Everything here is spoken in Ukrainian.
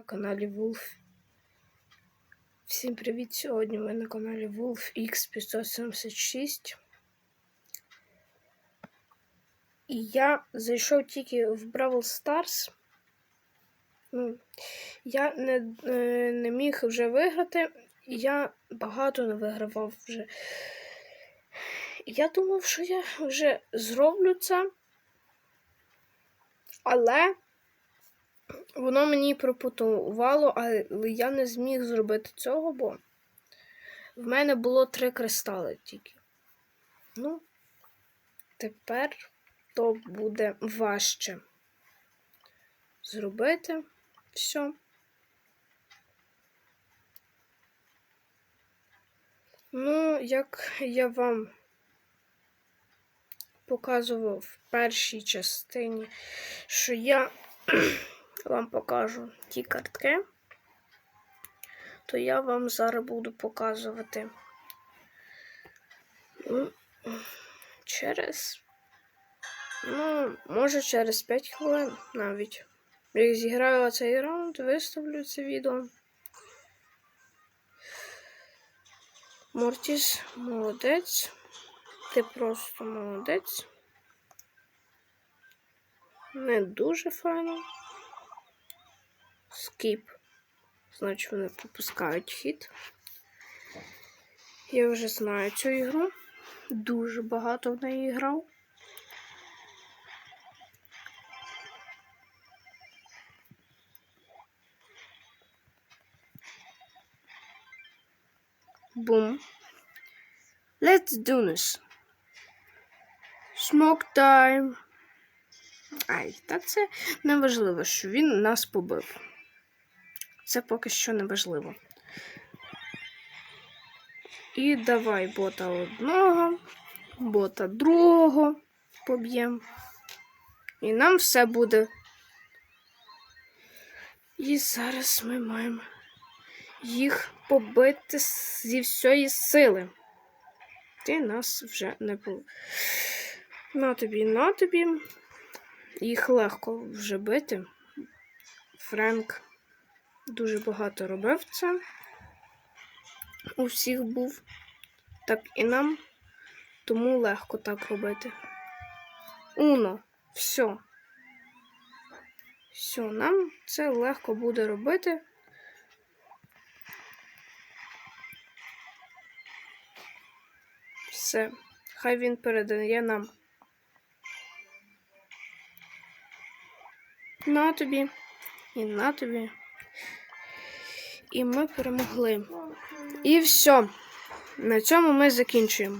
на каналі Wolf. Всім привіт! Сьогодні ми на каналі Wolf X576. І я зайшов тільки в Brawl Stars. Ну, я не, е, не міг вже виграти, я багато не вигравав вже. Я думав, що я вже зроблю це, але воно мені пропонувало, але я не зміг зробити цього, бо в мене було три кристали тільки. Ну, тепер то буде важче зробити все. Ну, як я вам показував в першій частині, що я вам покажу ті картки, то я вам зараз буду показувати ну, через, ну, може, через 5 хвилин навіть. Як зіграю цей раунд, виставлю це відео. Мортіс, молодець. Ти просто молодець. Не дуже файно. Скіп. Значить, вони пропускають хід. Я вже знаю цю ігру. Дуже багато в неї грав. Бум. Let's do this. Smoke time. Ай, та це не важливо, що він нас побив. Це поки що не важливо. І давай бота одного, бота другого поб'ємо. І нам все буде. І зараз ми маємо їх побити зі всієї сили. Ти нас вже не був. На тобі, на тобі. Їх легко вже бити. Френк дуже багато робив це. У всіх був. Так і нам. Тому легко так робити. Уно, все. Все, нам це легко буде робити. Все. Хай він передає нам. На тобі. І на тобі. І ми перемогли. І все. На цьому ми закінчуємо.